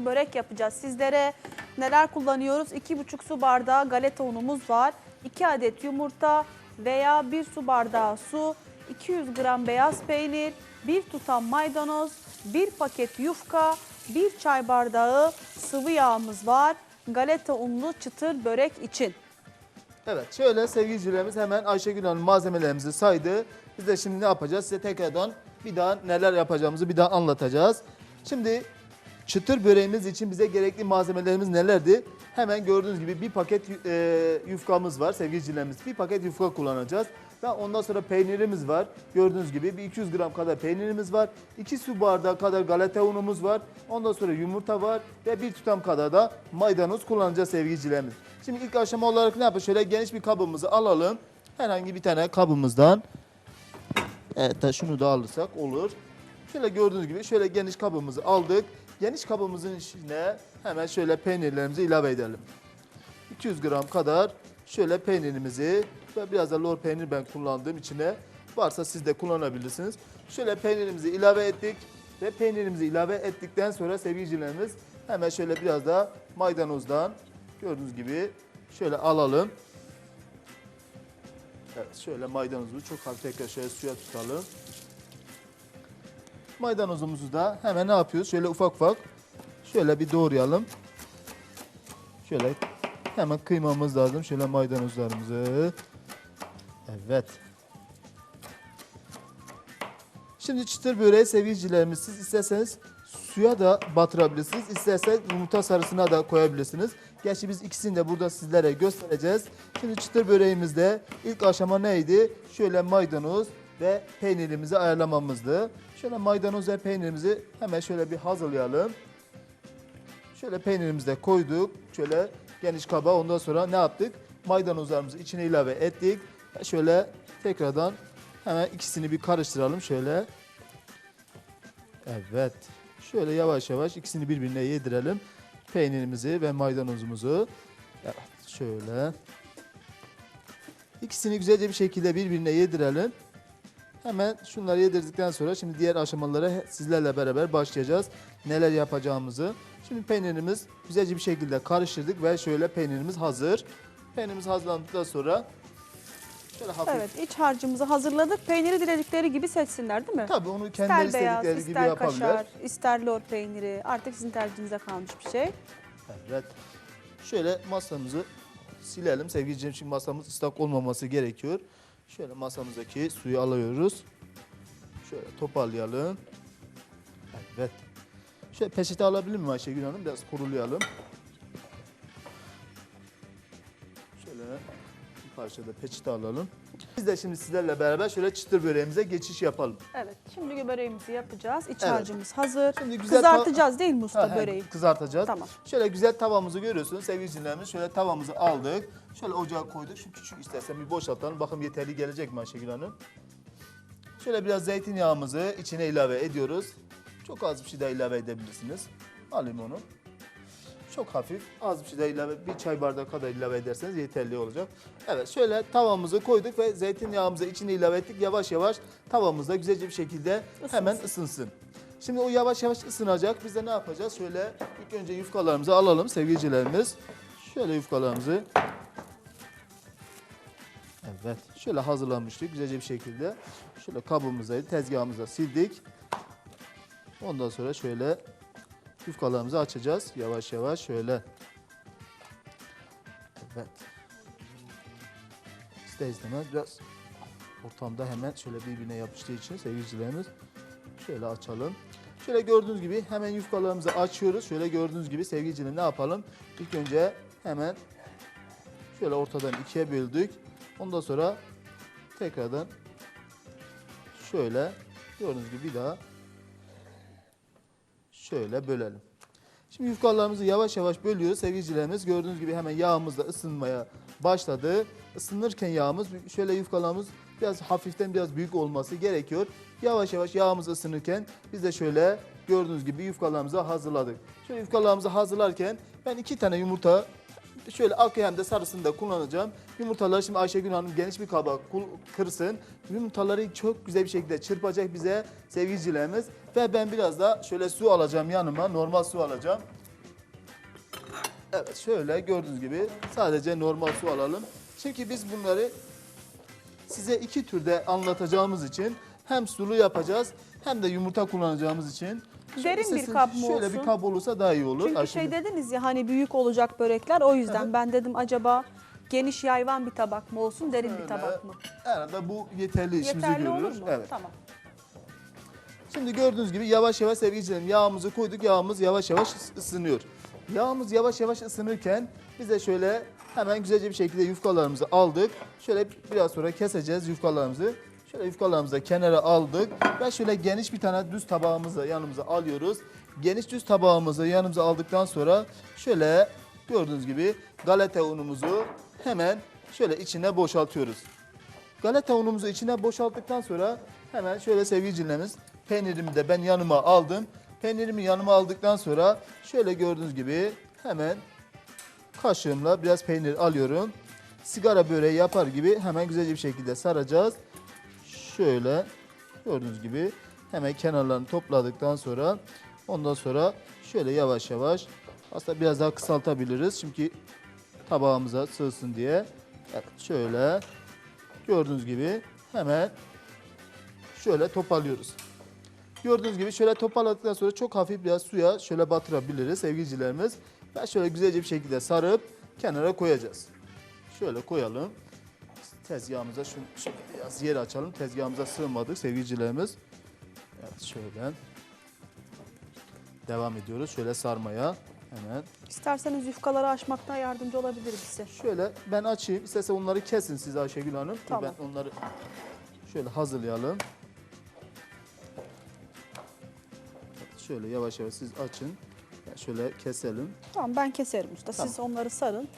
çıtır börek yapacağız sizlere. Neler kullanıyoruz? 2,5 su bardağı galeta unumuz var. 2 adet yumurta veya 1 su bardağı su, 200 gram beyaz peynir, 1 tutam maydanoz, 1 paket yufka, 1 çay bardağı sıvı yağımız var. Galeta unlu çıtır börek için. Evet şöyle sevgili izleyicilerimiz hemen Ayşegül Hanım malzemelerimizi saydı. Biz de şimdi ne yapacağız? Size tekrardan bir daha neler yapacağımızı bir daha anlatacağız. Şimdi çıtır böreğimiz için bize gerekli malzemelerimiz nelerdi? Hemen gördüğünüz gibi bir paket e, yufkamız var sevgili izleyicilerimiz. Bir paket yufka kullanacağız. Ve ondan sonra peynirimiz var. Gördüğünüz gibi bir 200 gram kadar peynirimiz var. 2 su bardağı kadar galeta unumuz var. Ondan sonra yumurta var ve bir tutam kadar da maydanoz kullanacağız sevgili. Şimdi ilk aşama olarak ne yapalım? Şöyle geniş bir kabımızı alalım. Herhangi bir tane kabımızdan. Evet şunu da alırsak olur. Şöyle gördüğünüz gibi şöyle geniş kabımızı aldık. Geniş kabımızın içine hemen şöyle peynirlerimizi ilave edelim. 200 gram kadar şöyle peynirimizi ve biraz da lor peynir ben kullandığım içine varsa siz de kullanabilirsiniz. Şöyle peynirimizi ilave ettik ve peynirimizi ilave ettikten sonra sevgilicilerimiz hemen şöyle biraz da maydanozdan gördüğünüz gibi şöyle alalım. Evet şöyle maydanozu çok hafif tekrar şöyle suya tutalım. Maydanozumuzu da hemen ne yapıyoruz? Şöyle ufak ufak şöyle bir doğrayalım. Şöyle hemen kıymamız lazım. Şöyle maydanozlarımızı. Evet. Şimdi çıtır böreği sevgilicilerimiz siz isterseniz suya da batırabilirsiniz. İsterseniz yumurta sarısına da koyabilirsiniz. Gerçi biz ikisini de burada sizlere göstereceğiz. Şimdi çıtır böreğimizde ilk aşama neydi? Şöyle maydanoz ve peynirimizi ayarlamamızdı. Şöyle maydanoz ve peynirimizi hemen şöyle bir hazırlayalım. Şöyle peynirimizi de koyduk. Şöyle geniş kaba ondan sonra ne yaptık? Maydanozlarımızı içine ilave ettik. Şöyle tekrardan hemen ikisini bir karıştıralım şöyle. Evet. Şöyle yavaş yavaş ikisini birbirine yedirelim. Peynirimizi ve maydanozumuzu. Evet şöyle. İkisini güzelce bir şekilde birbirine yedirelim. Hemen şunları yedirdikten sonra şimdi diğer aşamalara sizlerle beraber başlayacağız. Neler yapacağımızı. Şimdi peynirimiz güzelce bir şekilde karıştırdık ve şöyle peynirimiz hazır. Peynirimiz hazırlandıktan sonra şöyle hafif Evet iç harcımızı hazırladık. Peyniri diledikleri gibi seçsinler değil mi? Tabii onu kendileri İster beyaz, istedikleri gibi ister yapabilirler. kaşar, ister lor peyniri. Artık sizin tercihinize kalmış bir şey. Evet. Şöyle masamızı silelim. Sevgili şimdi masamız ıslak olmaması gerekiyor. Şöyle masamızdaki suyu alıyoruz. Şöyle toparlayalım. Evet. Şöyle peçete alabilir miyim Ayşegül Hanım? Biraz kurulayalım. Şöyle bir parça da peçete alalım. Biz de şimdi sizlerle beraber şöyle çıtır böreğimize geçiş yapalım. Evet şimdi böreğimizi yapacağız. İç Evet. harcımız hazır. Şimdi güzel Kızartacağız değil mi usta Ha, he, böreği? Kızartacağız. Tamam. Şöyle güzel tavamızı görüyorsunuz sevgili izleyicilerimiz. Şöyle tavamızı aldık. Şöyle ocağa koyduk. Şu küçük istersen bir boşaltalım. Bakın yeterli gelecek mi Ayşegül Hanım? Şöyle biraz zeytinyağımızı içine ilave ediyoruz. Çok az bir şey daha ilave edebilirsiniz. Alayım onu. Çok hafif, az bir şey daha ilave, bir çay bardağı kadar ilave ederseniz yeterli olacak. Evet, şöyle tavamızı koyduk ve zeytinyağımızı içine ilave ettik. Yavaş yavaş tavamızda güzelce bir şekilde hemen ısınsın. Şimdi o yavaş yavaş ısınacak. Biz de ne yapacağız? Şöyle ilk önce yufkalarımızı alalım sevgilicilerimiz. Şöyle yufkalarımızı. Evet. Şöyle hazırlanmıştık güzelce bir şekilde. Şöyle kabımızdaydı. Tezgahımıza sildik. Ondan sonra şöyle yufkalarımızı açacağız. Yavaş yavaş şöyle. Evet. İster istemez biraz ortamda hemen şöyle birbirine yapıştığı için sevgilicilerimiz şöyle açalım. Şöyle gördüğünüz gibi hemen yufkalarımızı açıyoruz. Şöyle gördüğünüz gibi sevgiliciler ne yapalım? İlk önce hemen şöyle ortadan ikiye böldük. Ondan sonra tekrardan şöyle gördüğünüz gibi bir daha şöyle bölelim. Şimdi yufkalarımızı yavaş yavaş bölüyoruz sevgilicilerimiz. Gördüğünüz gibi hemen yağımız da ısınmaya başladı. Isınırken yağımız şöyle yufkalarımız biraz hafiften biraz büyük olması gerekiyor. Yavaş yavaş yağımız ısınırken biz de şöyle gördüğünüz gibi yufkalarımızı hazırladık. Şöyle yufkalarımızı hazırlarken ben iki tane yumurta Şöyle akı hem de sarısını da kullanacağım. Yumurtaları şimdi Ayşegül Hanım geniş bir kaba kırsın. Yumurtaları çok güzel bir şekilde çırpacak bize sevgilicilerimiz. Ve ben biraz da şöyle su alacağım yanıma. Normal su alacağım. Evet şöyle gördüğünüz gibi sadece normal su alalım. Çünkü biz bunları size iki türde anlatacağımız için hem sulu yapacağız hem de yumurta kullanacağımız için. Derin bir kap mı Şöyle olsun? bir kap olursa daha iyi olur. Çünkü şey dediniz ya hani büyük olacak börekler o yüzden ben dedim acaba geniş yayvan bir tabak mı olsun derin bir tabak mı? Herhalde bu yeterli işimizi Yeterli olur mu? Evet. Tamam. Şimdi gördüğünüz gibi yavaş yavaş sevgili yağımızı koyduk. Yağımız yavaş yavaş ısınıyor. Yağımız yavaş yavaş ısınırken biz de şöyle hemen güzelce bir şekilde yufkalarımızı aldık. Şöyle biraz sonra keseceğiz yufkalarımızı. Şöyle yufkalarımızı kenara aldık. Ve şöyle geniş bir tane düz tabağımızı yanımıza alıyoruz. Geniş düz tabağımızı yanımıza aldıktan sonra şöyle gördüğünüz gibi galeta unumuzu hemen şöyle içine boşaltıyoruz. Galeta unumuzu içine boşalttıktan sonra hemen şöyle sevgilicilerimiz peynirimi de ben yanıma aldım. Peynirimi yanıma aldıktan sonra şöyle gördüğünüz gibi hemen kaşığımla biraz peynir alıyorum. Sigara böreği yapar gibi hemen güzelce bir şekilde saracağız. Şöyle gördüğünüz gibi hemen kenarlarını topladıktan sonra ondan sonra şöyle yavaş yavaş aslında biraz daha kısaltabiliriz. Çünkü tabağımıza sığsın diye. Evet şöyle Gördüğünüz gibi hemen şöyle toparlıyoruz. Gördüğünüz gibi şöyle toparladıktan sonra çok hafif biraz suya şöyle batırabiliriz sevgilicilerimiz. Ben şöyle güzelce bir şekilde sarıp kenara koyacağız. Şöyle koyalım. Tezgahımıza şu, şöyle biraz yer açalım. Tezgahımıza sığmadık sevgilicilerimiz. Evet şöyle. Devam ediyoruz şöyle sarmaya. Hemen. İsterseniz yufkaları açmakta yardımcı olabilirim size. Şöyle ben açayım. İsterse onları kesin siz Ayşegül Hanım. Tamam. Ben onları şöyle hazırlayalım. Şöyle yavaş yavaş siz açın. Şöyle keselim. Tamam ben keserim usta. Siz Tamam. onları sarın.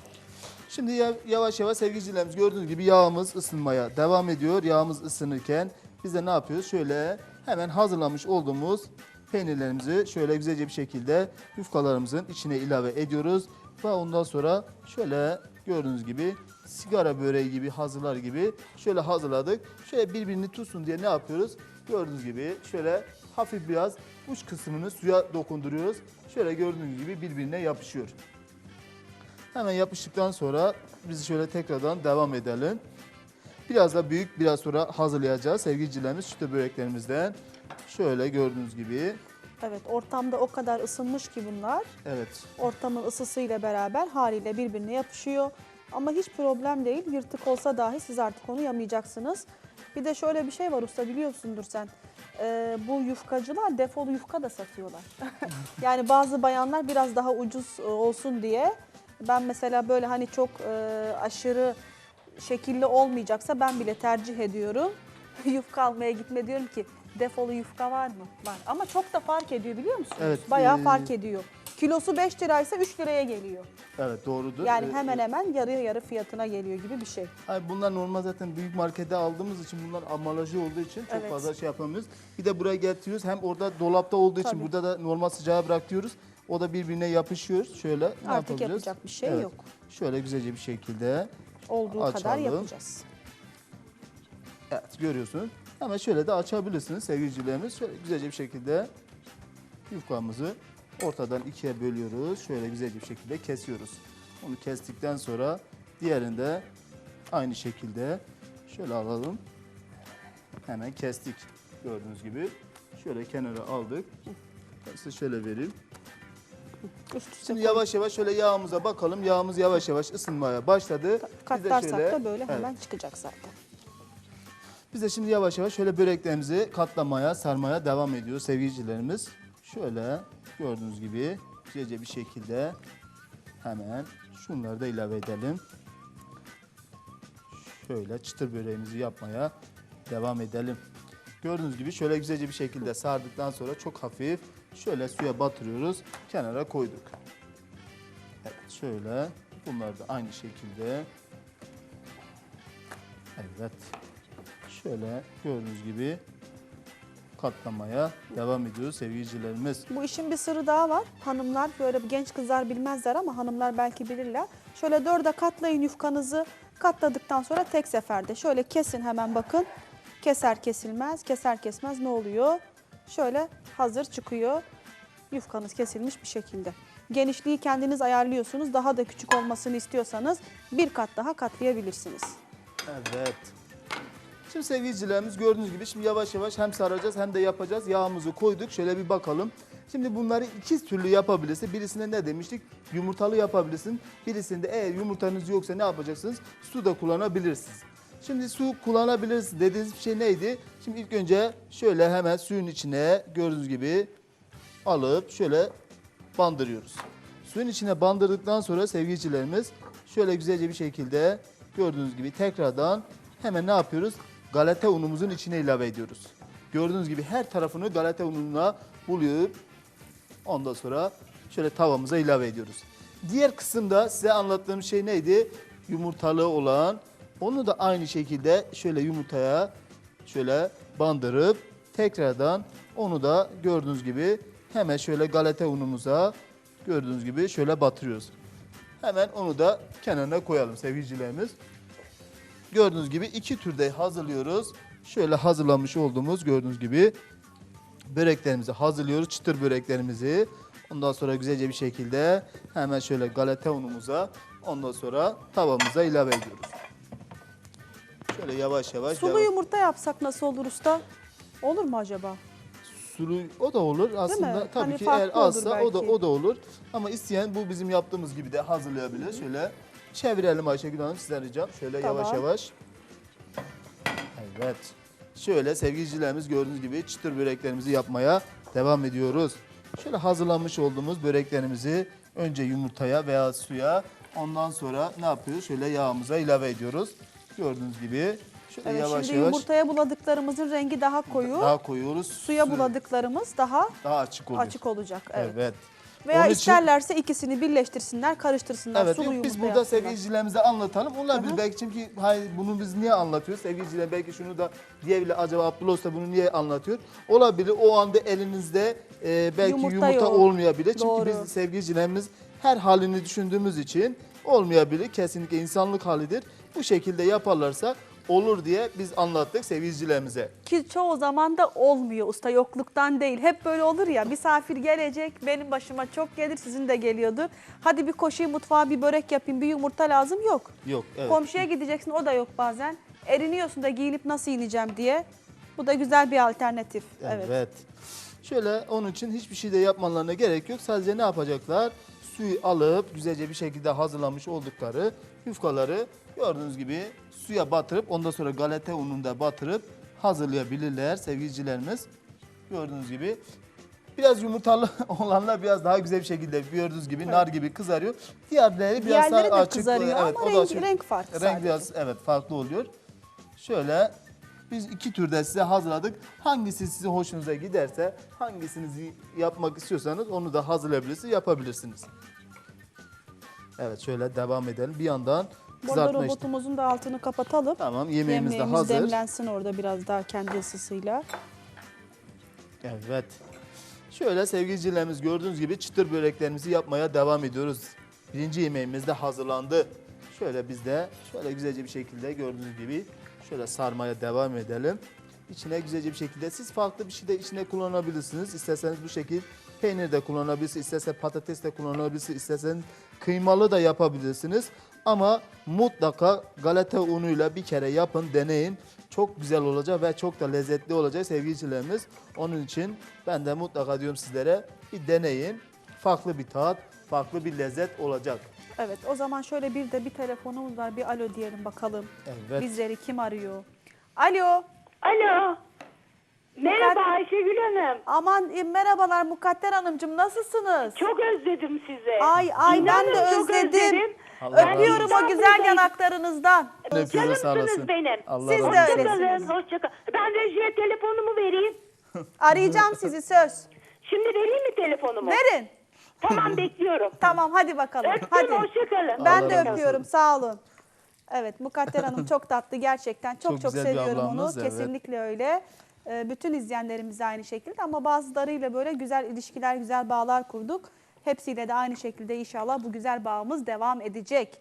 Şimdi ya- yavaş yavaş sevgilicilerimiz gördüğünüz gibi yağımız ısınmaya devam ediyor. Yağımız ısınırken biz de ne yapıyoruz? Şöyle hemen hazırlamış olduğumuz peynirlerimizi şöyle güzelce bir şekilde yufkalarımızın içine ilave ediyoruz. Ve ondan sonra şöyle gördüğünüz gibi sigara böreği gibi hazırlar gibi şöyle hazırladık. Şöyle birbirini tutsun diye ne yapıyoruz? Gördüğünüz gibi şöyle hafif biraz uç kısmını suya dokunduruyoruz. Şöyle gördüğünüz gibi birbirine yapışıyor. Hemen yapıştıktan sonra biz şöyle tekrardan devam edelim. Biraz da büyük biraz sonra hazırlayacağız sevgilicilerimiz sütlü böreklerimizden. Şöyle gördüğünüz gibi. Evet ortamda o kadar ısınmış ki bunlar. Evet. Ortamın ısısıyla beraber haliyle birbirine yapışıyor. Ama hiç problem değil. Yırtık olsa dahi siz artık onu yamayacaksınız. Bir de şöyle bir şey var usta biliyorsundur sen. Ee, bu yufkacılar defolu yufka da satıyorlar. yani bazı bayanlar biraz daha ucuz e, olsun diye. Ben mesela böyle hani çok e, aşırı şekilli olmayacaksa ben bile tercih ediyorum. yufka almaya gitme diyorum ki defolu yufka var mı? Var. Ama çok da fark ediyor biliyor musunuz? Evet, Bayağı e, fark ediyor. Kilosu 5 liraysa 3 liraya geliyor. Evet doğrudur. Yani Ee, hemen hemen yarı yarı fiyatına geliyor gibi bir şey. Ay bunlar normal zaten büyük markette aldığımız için bunlar ambalajı olduğu için çok Evet. fazla şey yapamıyoruz. Bir de buraya getiriyoruz. Hem orada dolapta olduğu için Tabii. burada da normal sıcağa bırakıyoruz. O da birbirine yapışıyor. Şöyle ne Artık yapacak bir şey Evet. yok. Şöyle güzelce bir şekilde Olduğu kadar Açalım. yapacağız. Evet görüyorsunuz. Hemen şöyle de açabilirsiniz sevgilicilerimiz. Şöyle güzelce bir şekilde yufkamızı ortadan ikiye bölüyoruz. Şöyle güzelce bir şekilde kesiyoruz. Onu kestikten sonra diğerini de aynı şekilde şöyle alalım. Hemen kestik gördüğünüz gibi. Şöyle kenara aldık. Ben size şöyle vereyim. Üst Şimdi yavaş yavaş şöyle yağımıza bakalım. Yağımız yavaş yavaş ısınmaya başladı. Katlarsak şöyle- da böyle Evet. hemen çıkacak zaten. Biz de şimdi yavaş yavaş şöyle böreklerimizi katlamaya, sarmaya devam ediyoruz sevgilicilerimiz. Şöyle gördüğünüz gibi güzelce bir şekilde hemen şunları da ilave edelim. Şöyle çıtır böreğimizi yapmaya devam edelim. Gördüğünüz gibi şöyle güzelce bir şekilde sardıktan sonra çok hafif şöyle suya batırıyoruz. Kenara koyduk. Evet şöyle bunlar da aynı şekilde. Evet. Şöyle gördüğünüz gibi katlamaya devam ediyoruz sevgilicilerimiz. Bu işin bir sırrı daha var. Hanımlar böyle genç kızlar bilmezler ama hanımlar belki bilirler. Şöyle dörde katlayın yufkanızı. Katladıktan sonra tek seferde şöyle kesin hemen bakın. Keser kesilmez, keser kesmez ne oluyor? Şöyle hazır çıkıyor. Yufkanız kesilmiş bir şekilde. Genişliği kendiniz ayarlıyorsunuz. Daha da küçük olmasını istiyorsanız bir kat daha katlayabilirsiniz. Evet. Şimdi sevgilicilerimiz gördüğünüz gibi şimdi yavaş yavaş hem saracağız hem de yapacağız. Yağımızı koyduk. Şöyle bir bakalım. Şimdi bunları iki türlü yapabilirsin. Birisinde ne demiştik? Yumurtalı yapabilirsin. Birisinde eğer yumurtanız yoksa ne yapacaksınız? Su da kullanabilirsiniz. Şimdi su kullanabiliriz dediğiniz şey neydi? Şimdi ilk önce şöyle hemen suyun içine gördüğünüz gibi alıp şöyle bandırıyoruz. Suyun içine bandırdıktan sonra sevgilicilerimiz şöyle güzelce bir şekilde gördüğünüz gibi tekrardan hemen ne yapıyoruz? Galeta unumuzun içine ilave ediyoruz. Gördüğünüz gibi her tarafını galeta ununa bulup ondan sonra şöyle tavamıza ilave ediyoruz. Diğer kısımda size anlattığım şey neydi? Yumurtalı olan onu da aynı şekilde şöyle yumurtaya şöyle bandırıp tekrardan onu da gördüğünüz gibi hemen şöyle galeta unumuza gördüğünüz gibi şöyle batırıyoruz. Hemen onu da kenarına koyalım sevgilicilerimiz. Gördüğünüz gibi iki türde hazırlıyoruz. Şöyle hazırlamış olduğumuz gördüğünüz gibi böreklerimizi hazırlıyoruz. Çıtır böreklerimizi. Ondan sonra güzelce bir şekilde hemen şöyle galeta unumuza ondan sonra tavamıza ilave ediyoruz. Şöyle yavaş yavaş. Sulu yavaş- yumurta yapsak nasıl olur usta? Olur mu acaba? sulu o da olur aslında tabii Hani ki eğer azsa o da o da olur ama isteyen bu bizim yaptığımız gibi de hazırlayabilir. Şöyle çevirelim Ayşegül Hanım sizden ricam. Şöyle yavaş Tamam. yavaş. Evet. Şöyle sevgilicilerimiz gördüğünüz gibi çıtır böreklerimizi yapmaya devam ediyoruz. Şöyle hazırlanmış olduğumuz böreklerimizi önce yumurtaya veya suya ondan sonra ne yapıyoruz? Şöyle yağımıza ilave ediyoruz. Gördüğünüz gibi şöyle Evet, yavaş şimdi yavaş yumurtaya buladıklarımızın rengi daha koyu. daha koyuyoruz. suya Su- buladıklarımız daha daha açık oluyor. açık olacak. Evet. evet. Veya Onun için- isterlerse ikisini birleştirsinler, karıştırsınlar. Evet sulu yumurta biz burada yapsınlar. sevgilicilerimize anlatalım. Onlar Hı hı. belki çünkü hayır bunu biz niye anlatıyoruz? Sevgiliciler belki şunu da diyebilir acaba Abdullah Usta bunu niye anlatıyor? Olabilir o anda elinizde e, belki Yumurta yumurta, yok. olmayabilir. Çünkü Doğru. biz sevgilicilerimiz her halini düşündüğümüz için olmayabilir. Kesinlikle insanlık halidir. Bu şekilde yaparlarsa olur diye biz anlattık sevgilicilerimize. Ki çoğu zaman da olmuyor usta yokluktan değil. Hep böyle olur ya misafir gelecek benim başıma çok gelir sizin de geliyordur. Hadi bir koşayım mutfağa bir börek yapayım bir yumurta lazım yok. Yok evet. Komşuya gideceksin o da yok bazen. Eriniyorsun da giyinip nasıl ineceğim diye. Bu da güzel bir alternatif. Evet. Evet. Şöyle onun için hiçbir şey de yapmalarına gerek yok. Sadece ne yapacaklar? Suyu alıp güzelce bir şekilde hazırlamış oldukları yufkaları gördüğünüz gibi suya batırıp ondan sonra galeta ununda batırıp hazırlayabilirler sevgilicilerimiz. Gördüğünüz gibi biraz yumurtalı olanlar biraz daha güzel bir şekilde gördüğünüz gibi nar gibi kızarıyor. Diğerleri biraz Diğerleri de daha açık. kızarıyor ama o da renk- açık. renk farklı Renk sadece. biraz evet farklı oluyor. Şöyle biz iki türde size hazırladık. Hangisi sizin hoşunuza giderse, hangisini yapmak istiyorsanız onu da hazırlayabilirsiniz, yapabilirsiniz. Evet şöyle devam edelim. Bir yandan Burada kızartma işte. robotumuzun da altını kapatalım. Tamam yemeğimiz de Yemeğimiz hazır. demlensin orada biraz daha kendi ısısıyla. Evet. Şöyle sevgilicilerimiz gördüğünüz gibi çıtır böreklerimizi yapmaya devam ediyoruz. Birinci yemeğimiz de hazırlandı. Şöyle biz de şöyle güzelce bir şekilde gördüğünüz gibi şöyle sarmaya devam edelim. İçine güzelce bir şekilde siz farklı bir şey de içine kullanabilirsiniz. İsterseniz bu şekil peynir de kullanabilirsiniz, isterseniz patates de kullanabilirsiniz, isterseniz kıymalı da yapabilirsiniz. Ama mutlaka galeta unuyla bir kere yapın, deneyin. Çok güzel olacak ve çok da lezzetli olacak sevgilicilerimiz. Onun için ben de mutlaka diyorum sizlere bir deneyin. Farklı bir tat, farklı bir lezzet olacak. Evet o zaman şöyle bir de bir telefonumuz var. Bir alo diyelim bakalım. Evet. Bizleri kim arıyor? Alo. Alo. Merhaba Ayşegül Hanım. Aman e, merhabalar Mukadder Hanımcığım nasılsınız? Çok özledim sizi. Ay ay ben de çok özledim. Allah razı Öpüyorum olsun. o güzel yanaklarınızdan. Öpüyoruz, sağ olasın. Canımsınız benim. Allah Siz razı de olsun. öylesiniz. Hoşçakalın. Hoşçakalın. Ben rejiye telefonumu vereyim. Arayacağım sizi söz. Şimdi vereyim mi telefonumu? Verin. Tamam bekliyorum. Tamam hadi bakalım. Öptüm hadi. hoşçakalın. Ben Allah de öpüyorum sağ olun. Evet Mukadder Hanım çok tatlı gerçekten. Çok Çok çok, güzel bir seviyorum onu. ablamız, evet. Kesinlikle öyle. E, bütün izleyenlerimiz de aynı şekilde ama bazılarıyla böyle güzel ilişkiler, güzel bağlar kurduk. Hepsiyle de aynı şekilde inşallah bu güzel bağımız devam edecek.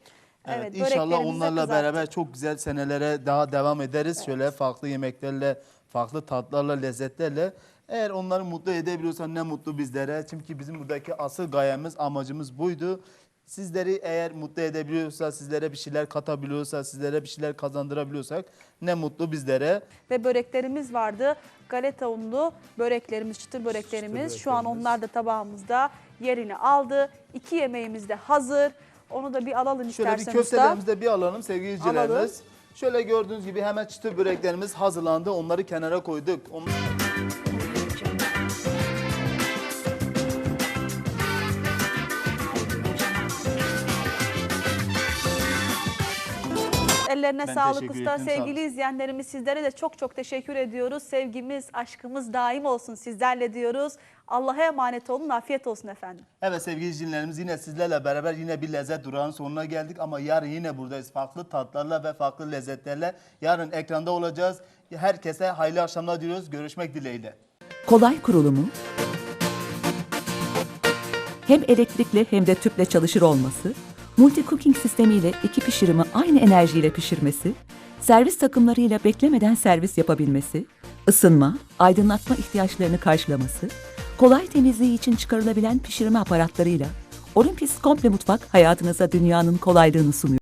Evet, inşallah onlarla kızarttık. beraber çok güzel senelere daha devam ederiz. Şöyle farklı yemeklerle, farklı tatlarla, lezzetlerle. Eğer onları mutlu edebiliyorsan ne mutlu bizlere. Çünkü bizim buradaki asıl gayemiz, amacımız buydu. Sizleri eğer mutlu edebiliyorsa, sizlere bir şeyler katabiliyorsa, sizlere bir şeyler kazandırabiliyorsak ne mutlu bizlere. Ve böreklerimiz vardı. Galeta unlu böreklerimiz, çıtır böreklerimiz. Şu an onlar da tabağımızda yerini aldı. İki yemeğimiz de hazır. Onu da bir alalım Şöyle bir istersen usta. köftelerimizi de bir alalım sevgili izleyicilerimiz. Şöyle gördüğünüz gibi hemen çıtır böreklerimiz hazırlandı. Onları kenara koyduk. On- Ellerine Ben sağlık usta. ettim, sağ Sevgili izleyenlerimiz sizlere de çok çok teşekkür ediyoruz. Sevgimiz, aşkımız daim olsun sizlerle diyoruz. Allah'a emanet olun. Afiyet olsun efendim. Evet sevgili izleyicilerimiz yine sizlerle beraber yine bir lezzet durağının sonuna geldik ama yarın yine buradayız. Farklı tatlarla ve farklı lezzetlerle yarın ekranda olacağız. Herkese hayırlı akşamlar diliyoruz. Görüşmek dileğiyle. kolay kurulumu, hem elektrikli hem de tüple çalışır olması, multi cooking sistemiyle iki pişirimi aynı enerjiyle pişirmesi, servis takımlarıyla beklemeden servis yapabilmesi, ısınma, aydınlatma ihtiyaçlarını karşılaması, kolay temizliği için çıkarılabilen pişirme aparatlarıyla Olympus Komple Mutfak hayatınıza dünyanın kolaylığını sunuyor.